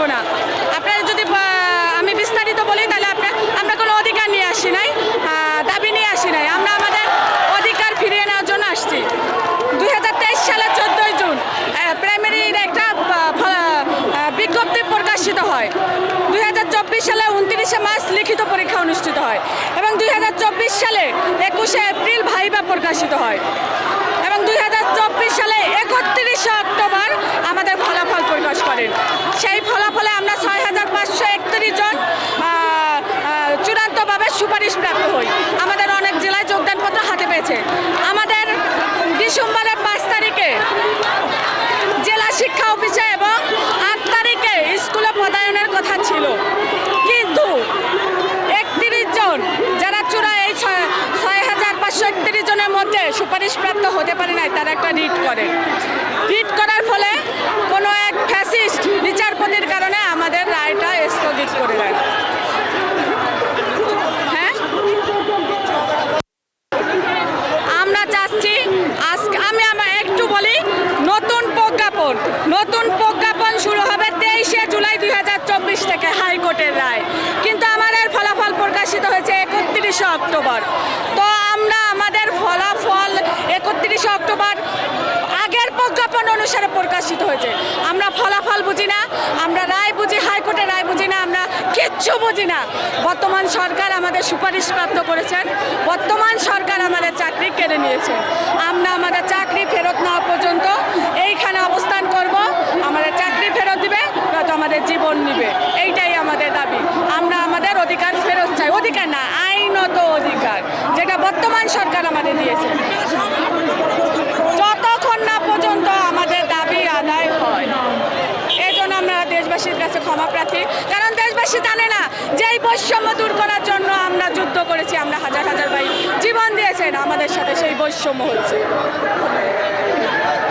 বলব না। আপনারা যদি আমি বিস্তারিত বলি, তাহলে আপনার, আমরা কোনো অধিকার নিয়ে আসি নাই দাবি নিয়ে আসি নাই। আমরা আমাদের অধিকার ফিরিয়ে নেওয়ার জন্য আসছি। দুই সালের চোদ্দোই জুন প্রাইমারির একটা বিজ্ঞপ্তি প্রকাশিত হয়। দুই হাজার চব্বিশ সালে উনত্রিশে মার্চ লিখিত পরীক্ষা অনুষ্ঠিত হয় এবং দুই হাজার চব্বিশ সালে একুশে এপ্রিল ভাইবা প্রকাশিত হয়। চূড়ান্তভাবে সুপারিশ প্রাপ্ত হই। আমাদের অনেক জেলায় যোগদানপত্র হাতে পেয়েছে। আমাদের ডিসেম্বরের পাঁচ তারিখে জেলা শিক্ষা অফিসে এবং আট তারিখে স্কুলে পদায়নের কথা ছিল। কিন্তু একত্রিশ জন, যারা চূড়া এই ছয় হাজার পাঁচশো একত্রিশ জনের মধ্যে সুপারিশপ্রাপ্ত হতে পারে নাই, তারা একটা রিট করে। রিট করার ফলে কোনো এক ফ্যাসিস্ট বিচারপতির কারণে আমাদের রায়টা স্থগিত করে দেয় হ্যাঁ আমরা চাচ্ছি আজকে আমি আমার একটু বলি নতুন প্রজ্ঞাপন নতুন প্রজ্ঞাপন শুরু হবে তেইশে জুলাই দুই থেকে হাইকোর্টের রায়। কিন্তু আমাদের ফলাফল প্রকাশিত হয়েছে একত্রিশে অক্টোবর। তো আমরা আমাদের ফলাফল একত্রিশে অক্টোবর আগের প্রজ্ঞাপন অনুসারে প্রকাশিত হয়েছে। আমরা ফলাফল বুঝি না, আমরা রায় বুঝি, হাইকোর্টের রায় বুঝি না, আমরা কিচ্ছু বুঝি না। বর্তমান সরকার আমাদের সুপারিশ প্রাপ্ত করেছেন। বর্তমান সরকার আমাদের চাকরি কেড়ে নিয়েছে। আমরা আমাদের চাকরি ফেরত নেওয়া পর্যন্ত এইখানে অবস্থান করব আমাদের চাকরি ফেরত দিবে নয়তো আমাদের জীবন নিবে এইটাই আমাদের দাবি আমরা আমাদের অধিকার ফেরত চাই অধিকার না আইনত অধিকার যেটা বর্তমান সরকার আমাদের দিয়েছে। যতক্ষণ না পর্যন্ত আমাদের দাবি আদায় হয়, এই জন্য আমরা দেশবাসীর কাছে ক্ষমা প্রার্থী। কারণ দেশবাসী জানে না যে এই বৈষম্য দূর করার জন্য আমরা যুদ্ধ করেছি, আমরা হাজার হাজার ভাই জীবন দিয়েছেন, আমাদের সাথে সেই বৈষম্য হচ্ছে